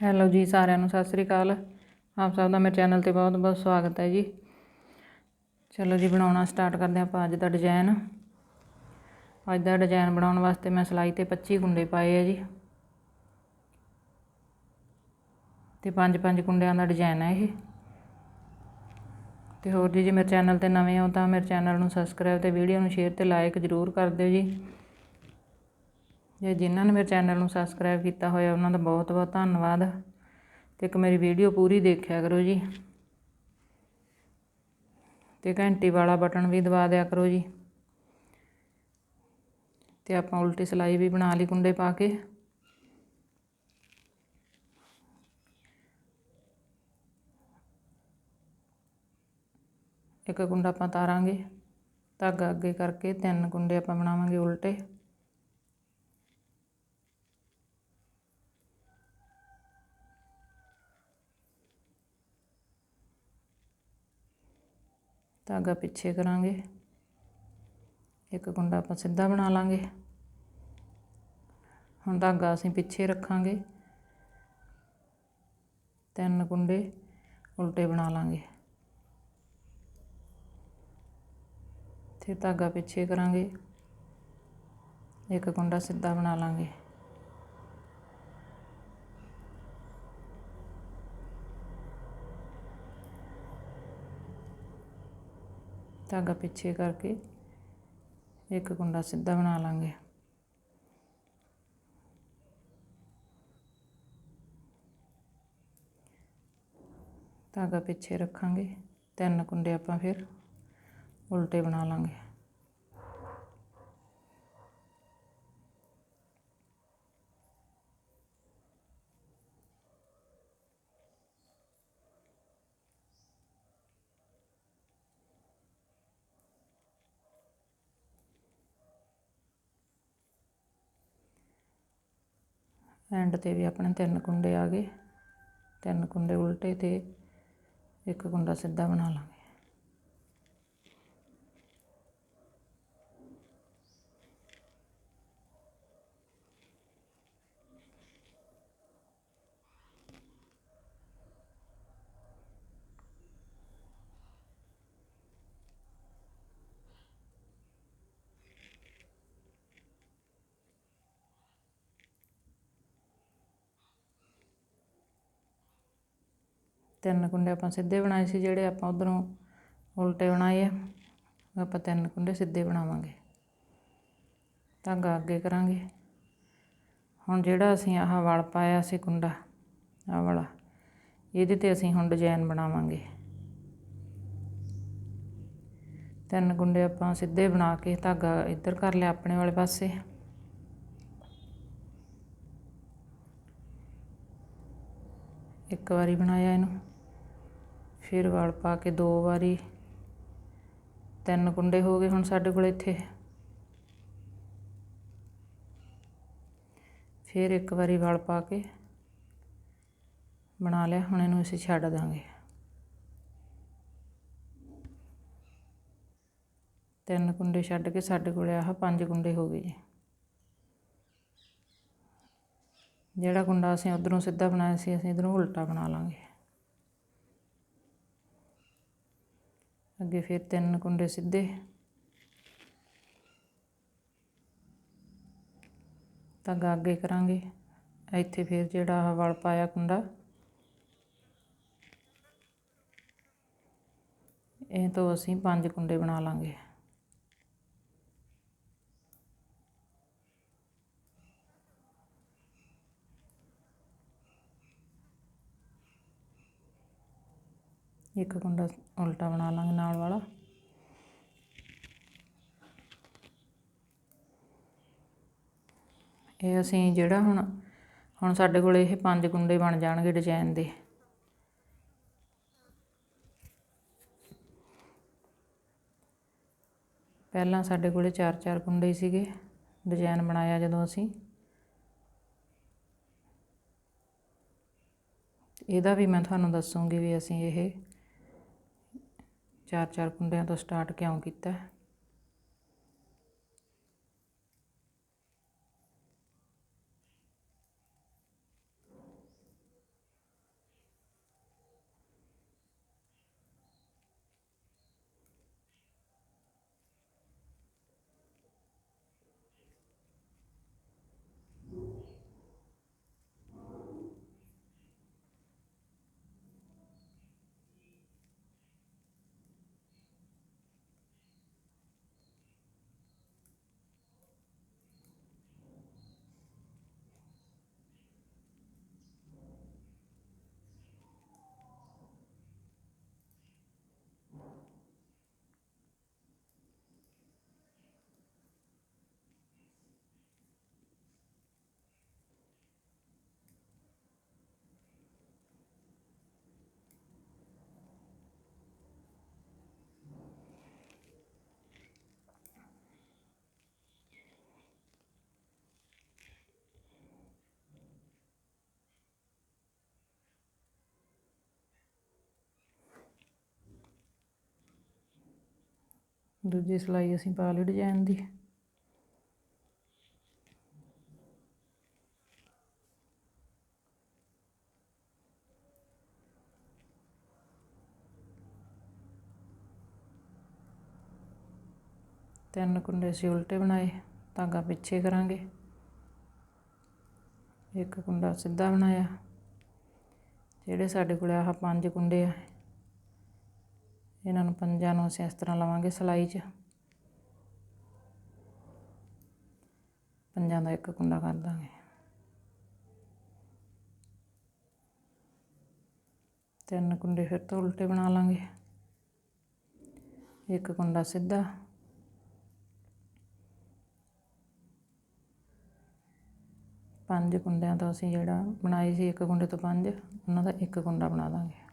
Hello ਜੀ ਸਾਰਿਆਂ ਨੂੰ, ਸਤਿ ਸ੍ਰੀ ਅਕਾਲ। ਆਪ ਸਭ ਦਾ ਮੇਰੇ ਚੈਨਲ ਤੇ ਬਹੁਤ ਬਹੁਤ ਸਵਾਗਤ ਹੈ ਜੀ। ਚਲੋ ਜੀ, ਬਣਾਉਣਾ ਸਟਾਰਟ ਕਰਦੇ ਹਾਂ ਆਪਾਂ ਅੱਜ ਦਾ ਡਿਜ਼ਾਈਨ ਅੱਜ ਦਾ ਡਿਜ਼ਾਈਨ ਬਣਾਉਣ ਵਾਸਤੇ ਮੈਂ ਸਿਲਾਈ ਤੇ 25 ਕੁੰਡੇ ਪਾਏ ਆ ਜੀ। ਤੇ ਪੰਜ ਪੰਜ ਕੁੰਡਿਆਂ ਦਾ ਡਿਜ਼ਾਈਨ ਹੈ ਇਹ। ਤੇ ਹੋਰ ਜੀ, ਜੇ ਮੇਰੇ ਚੈਨਲ ਤੇ ਨਵੇਂ ਹੋ ਤਾਂ ਮੇਰੇ ਚੈਨਲ ਨੂੰ ਸਬਸਕ੍ਰਾਈਬ ਤੇ ਵੀਡੀਓ ਨੂੰ ਸ਼ੇਅਰ ਤੇ ਲਾਈਕ ਜ਼ਰੂਰ ਕਰ ਦਿਓ ਜੀ। ਜੇ ਜਿਨ੍ਹਾਂ ਨੇ ਮੇਰੇ ਚੈਨਲ ਨੂੰ ਸਬਸਕ੍ਰਾਈਬ ਕੀਤਾ ਹੋਇਆ, ਉਹਨਾਂ ਦਾ ਬਹੁਤ ਬਹੁਤ ਧੰਨਵਾਦ। ਤੇ ਇੱਕ ਮੇਰੀ ਵੀਡੀਓ ਪੂਰੀ ਦੇਖਿਆ ਕਰੋ ਜੀ। ਤੇ ਘੰਟੀ ਵਾਲਾ ਬਟਨ ਵੀ ਦਬਾ ਦਿਆ ਕਰੋ ਜੀ। ਤੇ ਆਪਾਂ ਉਲਟੀ ਸਿਲਾਈ ਵੀ ਬਣਾ ਲਈ ਕੁੰਡੇ ਪਾ ਕੇ। ਇੱਕ ਕੁੰਡਾ ਆਪਾਂ ਤਾਰਾਂਗੇ। ਧਾਗਾ ਅੱਗੇ ਕਰਕੇ ਤਿੰਨ ਕੁੰਡੇ ਆਪਾਂ ਬਣਾਵਾਂਗੇ ਉਲਟੇ। ਧਾਗਾ ਪਿੱਛੇ ਕਰਾਂਗੇ। ਇੱਕ ਕੁੰਡਾ ਆਪਾਂ ਸਿੱਧਾ ਬਣਾ ਲਾਂਗੇ। ਹੁਣ ਧਾਗਾ ਅਸੀਂ ਪਿੱਛੇ ਰੱਖਾਂਗੇ। ਤਿੰਨ ਕੁੰਡੇ ਉਲਟੇ ਬਣਾ ਲਾਂਗੇ। ਫਿਰ ਧਾਗਾ ਪਿੱਛੇ ਕਰਾਂਗੇ। ਇੱਕ ਕੁੰਡਾ ਸਿੱਧਾ ਬਣਾ ਲਾਂਗੇ। ਧਾਗਾ ਪਿੱਛੇ ਕਰਕੇ ਇੱਕ ਕੁੰਡਾ ਸਿੱਧਾ ਬਣਾ ਲਾਂਗੇ। ਧਾਗਾ ਪਿੱਛੇ ਰੱਖਾਂਗੇ। ਤਿੰਨ ਕੁੰਡੇ ਆਪਾਂ ਫਿਰ ਉਲਟੇ ਬਣਾ ਲਾਂਗੇ। ਐਂਡ ਤੇ ਵੀ ਆਪਣੇ ਤਿੰਨ ਕੁੰਡੇ ਆ ਗਏ। ਤਿੰਨ ਕੁੰਡੇ ਉਲਟੇ ਤੇ ਇੱਕ ਕੁੰਡਾ ਸਿੱਧਾ ਬਣਾ ਲਾਂਗੇ। ਤਿੰਨ ਕੁੰਡੇ ਆਪਾਂ ਸਿੱਧੇ ਬਣਾਏ ਸੀ, ਜਿਹੜੇ ਆਪਾਂ ਉਧਰੋਂ ਉਲਟੇ ਬਣਾਏ ਆ। ਆਪਾਂ ਤਿੰਨ ਕੁੰਡੇ ਸਿੱਧੇ ਬਣਾਵਾਂਗੇ। ਧਾਗਾ ਅੱਗੇ ਕਰਾਂਗੇ। ਹੁਣ ਜਿਹੜਾ ਅਸੀਂ ਆਹ ਵਲ ਪਾਇਆ ਸੀ ਕੁੰਡਾ, ਆਹ ਵਾਲਾ, ਇਹਦੇ ਤੇ ਅਸੀਂ ਹੁਣ ਡਿਜ਼ਾਈਨ ਬਣਾਵਾਂਗੇ। ਤਿੰਨ ਕੁੰਡੇ ਆਪਾਂ ਸਿੱਧੇ ਬਣਾ ਕੇ ਧਾਗਾ ਇੱਧਰ ਕਰ ਲਿਆ ਆਪਣੇ ਵਾਲੇ ਪਾਸੇ। ਇੱਕ ਵਾਰੀ ਬਣਾਇਆ ਇਹਨੂੰ। ਫਿਰ ਵਲ ਪਾ ਕੇ ਦੋ ਵਾਰੀ। ਤਿੰਨ ਕੁੰਡੇ ਹੋ ਗਏ ਹੁਣ ਸਾਡੇ ਕੋਲ ਇੱਥੇ। ਫਿਰ ਇੱਕ ਵਾਰੀ ਵਲ ਪਾ ਕੇ ਬਣਾ ਲਿਆ, ਹੁਣ ਇਹਨੂੰ ਅਸੀਂ ਛੱਡ ਦਾਂਗੇ। ਤਿੰਨ ਕੁੰਡੇ ਛੱਡ ਕੇ ਸਾਡੇ ਕੋਲ ਆਹ ਪੰਜ ਕੁੰਡੇ ਹੋ ਗਏ ਜੀ। ਜਿਹੜਾ ਕੁੰਡਾ ਅਸੀਂ ਉਧਰੋਂ ਸਿੱਧਾ ਬਣਾਇਆ ਸੀ, ਅਸੀਂ ਇਧਰੋਂ ਉਲਟਾ ਬਣਾ ਲਾਂਗੇ। ਅੱਗੇ ਫਿਰ ਤਿੰਨ ਕੁੰਡੇ ਸਿੱਧੇ। ਧਾਗਾ ਅੱਗੇ ਕਰਾਂਗੇ। ਇੱਥੇ ਫਿਰ ਜਿਹੜਾ ਆਹ ਵਲ ਪਾਇਆ ਕੁੰਡਾ। ਇਹ ਤੋਂ ਅਸੀਂ ਪੰਜ ਕੁੰਡੇ ਬਣਾ ਲਾਂਗੇ। ਇੱਕ ਕੁੰਡਾ ਉਲਟਾ ਬਣਾ ਲਾਂਗੇ ਨਾਲ ਵਾਲਾ। ਇਹ ਅਸੀਂ ਜਿਹੜਾ ਹੁਣ ਹੁਣ ਸਾਡੇ ਕੋਲ ਇਹ ਪੰਜ ਕੁੰਡੇ ਬਣ ਜਾਣਗੇ ਡਿਜ਼ਾਈਨ ਦੇ। ਪਹਿਲਾਂ ਸਾਡੇ ਕੋਲੇ ਚਾਰ ਚਾਰ ਕੁੰਡੇ ਸੀਗੇ ਡਿਜ਼ਾਈਨ ਬਣਾਇਆ ਜਦੋਂ ਅਸੀਂ। ਇਹਦਾ ਵੀ ਮੈਂ ਤੁਹਾਨੂੰ ਦੱਸੂਗੀ ਵੀ ਅਸੀਂ ਇਹ ਚਾਰ ਚਾਰ ਕੁੰਡਿਆਂ ਤੋਂ ਸਟਾਰਟ ਕਿਉਂ ਕੀਤਾ? ਦੂਜੀ ਸਿਲਾਈ ਅਸੀਂ ਪਾ ਲਈ ਡਿਜ਼ਾਈਨ ਦੀ। ਤਿੰਨ ਕੁੰਡੇ ਅਸੀਂ ਉਲਟੇ ਬਣਾਏ, ਧਾਗਾ ਪਿੱਛੇ ਕਰਾਂਗੇ। ਇੱਕ ਕੁੰਡਾ ਸਿੱਧਾ ਬਣਾਇਆ, ਜਿਹੜੇ ਸਾਡੇ ਕੋਲ ਆਹ ਪੰਜ ਕੁੰਡੇ ਆ ਇਹਨਾਂ ਨੂੰ ਪੰਜਾਂ ਨੂੰ ਅਸੀਂ ਇਸ ਤਰ੍ਹਾਂ ਲਵਾਂਗੇ ਸਿਲਾਈ 'ਚ। ਪੰਜਾਂ ਦਾ ਇੱਕ ਕੁੰਡਾ ਕਰ ਦਾਂਗੇ। ਤਿੰਨ ਕੁੰਡੇ ਫਿਰ ਤੋਂ ਉਲਟੇ ਬਣਾ ਲਾਂਗੇ। ਇੱਕ ਕੁੰਡਾ ਸਿੱਧਾ। ਪੰਜ ਕੁੰਡਿਆਂ ਤੋਂ ਅਸੀਂ ਜਿਹੜਾ ਬਣਾਏ ਸੀ ਇੱਕ ਕੁੰਡੇ ਤੋਂ ਪੰਜ, ਉਹਨਾਂ ਦਾ ਇੱਕ ਕੁੰਡਾ ਬਣਾ ਦਾਂਗੇ।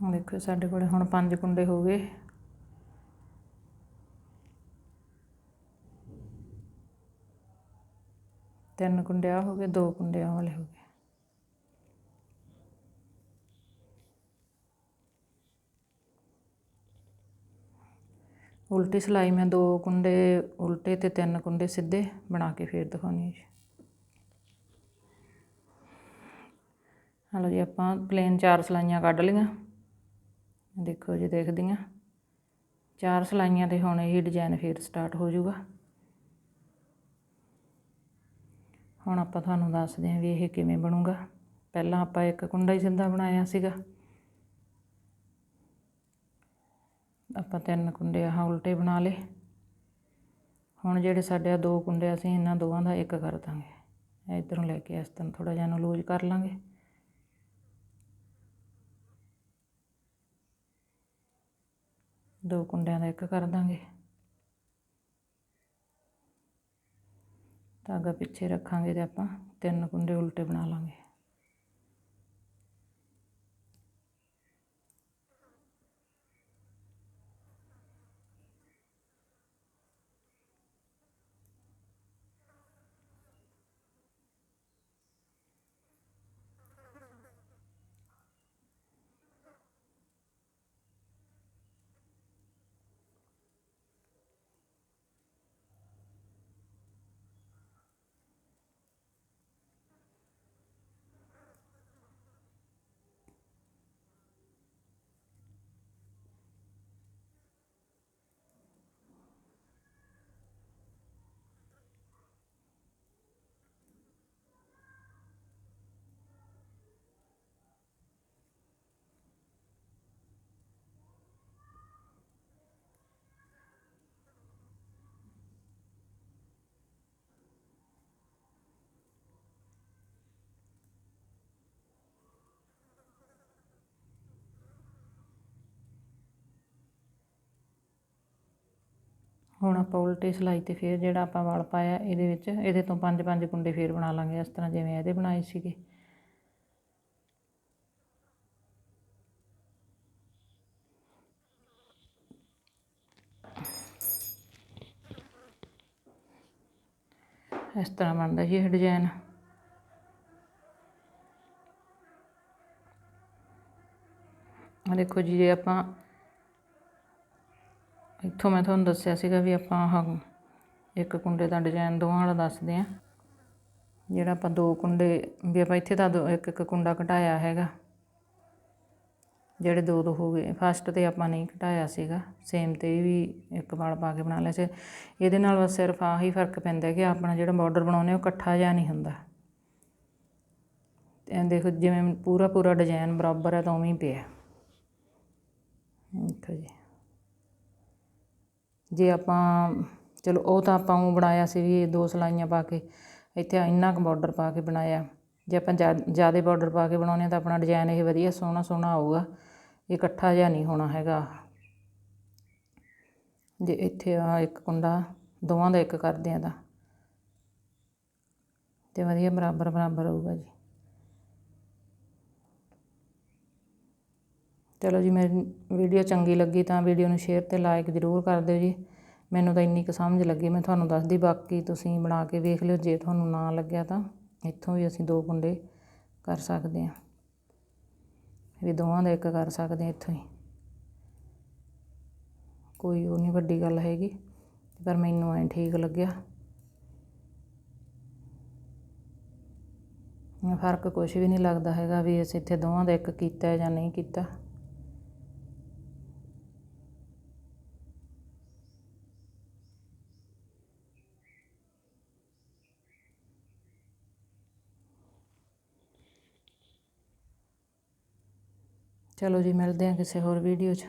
ਦੇਖੋ ਸਾਡੇ ਕੋਲ ਹੁਣ ਪੰਜ ਕੁੰਡੇ ਹੋ ਗਏ। ਤਿੰਨ ਕੁੰਡੇ ਆ ਹੋ ਗਏ, ਦੋ ਕੁੰਡੇ ਆਹ ਵਾਲੇ ਹੋ ਗਏ। ਉਲਟੀ ਸਿਲਾਈ ਮੈਂ ਦੋ ਕੁੰਡੇ, ਉਲਟੇ ਤੇ ਤਿੰਨ ਕੁੰਡੇ ਸਿੱਧੇ ਬਣਾ ਕੇ ਫੇਰ ਦਿਖਾਉਣੀ ਹੈ ਜੀ। ਹਲੋ ਜੀ, ਆਪਾਂ ਪਲੇਨ ਚਾਰ ਸਲਾਈਆਂ ਕੱਢ ਲਈਆਂ। ਦੇਖੋ ਜੀ ਦੇਖਦੀਆਂ। ਚਾਰ ਸਲਾਈਆਂ ਤੇ ਹੁਣ ਇਹ ਡਿਜ਼ਾਈਨ ਫੇਰ ਸਟਾਰਟ ਹੋ ਜਾਊਗਾ। ਹੁਣ ਆਪਾਂ ਤੁਹਾਨੂੰ ਦੱਸਦੇ ਹਾਂ ਵੀ ਇਹ ਕਿਵੇਂ ਬਣੂਗਾ। ਪਹਿਲਾਂ ਆਪਾਂ ਇੱਕ ਕੁੰਡਾ ਹੀ ਸਿੱਧਾ ਬਣਾਇਆ ਸੀਗਾ। ਆਪਾਂ ਤਿੰਨ ਕੁੰਡੇ ਆਹ ਉਲਟੇ ਬਣਾ ਲਏ। ਹੁਣ ਜਿਹੜੇ ਸਾਡੇ ਆ ਦੋ ਕੁੰਡੇ ਅਸੀਂ ਇਹਨਾਂ ਦੋਵਾਂ ਦਾ ਇੱਕ ਕਰ ਦਾਂਗੇ। ਇਧਰੋਂ ਲੈ ਕੇ ਇਸ ਤਰ੍ਹਾਂ ਥੋੜਾ ਜਿਹਾ ਨੂੰ ਲੂਜ਼ ਕਰ ਲਾਂਗੇ। ਦੋ ਕੁੰਡਿਆਂ ਦਾ ਇੱਕ ਕਰ ਦਾਂਗੇ। ਧਾਗਾ ਪਿੱਛੇ ਰੱਖਾਂਗੇ ਤੇ ਆਪਾਂ ਤਿੰਨ ਕੁੰਡੇ ਉਲਟੇ ਬਣਾ ਲਾਂਗੇ। ਹੁਣ ਆਪਾਂ ਉਲਟੀ ਸਿਲਾਈ ਤੇ ਫੇਰ ਜਿਹੜਾ ਆਪਾਂ ਵਾਲ ਪਾਇਆ ਇਹਦੇ ਵਿੱਚ, ਇਹਦੇ ਤੋਂ ਪੰਜ ਪੰਜ ਕੁੰਡੇ ਫੇਰ ਬਣਾ ਲਾਂਗੇ, ਇਸ ਤਰ੍ਹਾਂ ਜਿਵੇਂ ਇਹਦੇ ਬਣਾਏ ਸੀਗੇ। ਇਸ ਤਰ੍ਹਾਂ ਬਣਦਾ ਜੀ ਇਹ ਡਿਜ਼ਾਈਨ ਦੇਖੋ ਜੀ, ਜੇ ਆਪਾਂ ਇੱਥੋਂ ਮੈਂ ਤੁਹਾਨੂੰ ਦੱਸਿਆ ਸੀਗਾ ਵੀ ਆਪਾਂ ਆਹ ਇੱਕ ਕੁੰਡੇ ਦਾ ਡਿਜ਼ਾਈਨ ਦੋਵਾਂ ਵਾਲਾ ਦੱਸਦੇ ਆ ਜਿਹੜਾ ਆਪਾਂ ਦੋ ਕੁੰਡੇ, ਵੀ ਆਪਾਂ ਇੱਥੇ ਤਾਂ ਦੋ- ਇੱਕ ਇੱਕ ਕੁੰਡਾ ਘਟਾਇਆ ਹੈਗਾ। ਜਿਹੜੇ ਦੋ ਦੋ ਹੋ ਗਏ। ਫਸਟ ਤੇ ਆਪਾਂ ਨਹੀਂ ਘਟਾਇਆ ਸੀਗਾ। ਸੇਮ ਤੇ ਇਹ ਵੀ ਇੱਕ ਵਾਲ ਪਾ ਕੇ ਬਣਾ ਲਿਆ ਸੀ। ਇਹਦੇ ਨਾਲ ਬਸ ਸਿਰਫ ਆਹੀ ਫ਼ਰਕ ਪੈਂਦਾ ਕਿ ਆਪਣਾ ਜਿਹੜਾ ਬਾਰਡਰ ਬਣਾਉਂਦੇ ਉਹ ਇਕੱਠਾ ਜਿਹਾ ਨਹੀਂ ਹੁੰਦਾ। ਐਂ ਦੇਖੋ, ਜਿਵੇਂ ਪੂਰਾ ਪੂਰਾ ਡਿਜ਼ਾਈਨ ਬਰਾਬਰ ਹੈ ਤਾਂ ਉਵੇਂ ਹੀ ਪਿਆ। ਦੇਖੋ ਜੀ। ਜੇ ਆਪਾਂ, ਚਲੋ ਉਹ ਤਾਂ ਆਪਾਂ ਉਹ ਬਣਾਇਆ ਸੀ ਵੀ ਦੋ ਸਿਲਾਈਆਂ ਪਾ ਕੇ, ਇੱਥੇ ਇੰਨਾ ਕੁ ਬਾਰਡਰ ਪਾ ਕੇ ਬਣਾਇਆ। ਜੇ ਆਪਾਂ ਜ਼ਿਆਦਾ ਬਾਰਡਰ ਪਾ ਕੇ ਬਣਾਉਂਦੇ ਹਾਂ ਤਾਂ ਆਪਣਾ ਡਿਜ਼ਾਇਨ ਇਹ ਵਧੀਆ ਸੋਹਣਾ ਸੋਹਣਾ ਆਊਗਾ। ਇਹ ਇਕੱਠਾ ਜਿਹਾ ਨਹੀਂ ਹੋਣਾ ਹੈਗਾ। ਜੇ ਇੱਥੇ ਆ ਇੱਕ ਕੁੰਡਾ, ਦੋਵਾਂ ਦਾ ਇੱਕ ਕਰਦੇ ਆ ਤਾਂ। ਤੇ ਵਧੀਆ ਬਰਾਬਰ ਬਰਾਬਰ ਹੋਊਗਾ ਜੀ। ਚਲੋ ਜੀ, ਮੇਰੀ ਵੀਡੀਓ ਚੰਗੀ ਲੱਗੀ ਤਾਂ ਵੀਡੀਓ ਨੂੰ ਸ਼ੇਅਰ ਅਤੇ ਲਾਈਕ ਜ਼ਰੂਰ ਕਰ ਦਿਓ ਜੀ। ਮੈਨੂੰ ਤਾਂ ਇੰਨੀ ਕੁ ਸਮਝ ਲੱਗੀ, ਮੈਂ ਤੁਹਾਨੂੰ ਦੱਸਦੀ ਬਾਕੀ ਤੁਸੀਂ ਬਣਾ ਕੇ ਵੇਖ ਲਿਓ, ਜੇ ਤੁਹਾਨੂੰ ਨਾ ਲੱਗਿਆ ਤਾਂ ਇੱਥੋਂ ਵੀ ਅਸੀਂ ਦੋ ਕੁੰਡੇ ਕਰ ਸਕਦੇ ਹਾਂ। ਵੀ ਦੋਵਾਂ ਦਾ ਇੱਕ ਕਰ ਸਕਦੇ ਹਾਂ ਇੱਥੋਂ ਹੀ। ਕੋਈ ਉਹ ਨਹੀਂ ਵੱਡੀ ਗੱਲ ਹੈਗੀ, ਪਰ ਮੈਨੂੰ ਐਂ ਠੀਕ ਲੱਗਿਆ। ਫ਼ਰਕ ਕੁਝ ਵੀ ਨਹੀਂ ਲੱਗਦਾ ਹੈਗਾ ਵੀ ਅਸੀਂ ਇੱਥੇ ਦੋਵਾਂ ਦਾ ਇੱਕ ਕੀਤਾ ਜਾਂ ਨਹੀਂ ਕੀਤਾ। ਚਲੋ ਜੀ ਮਿਲਦੇ ਹਾਂ ਕਿਸੇ ਹੋਰ ਵੀਡੀਓ 'ਚ।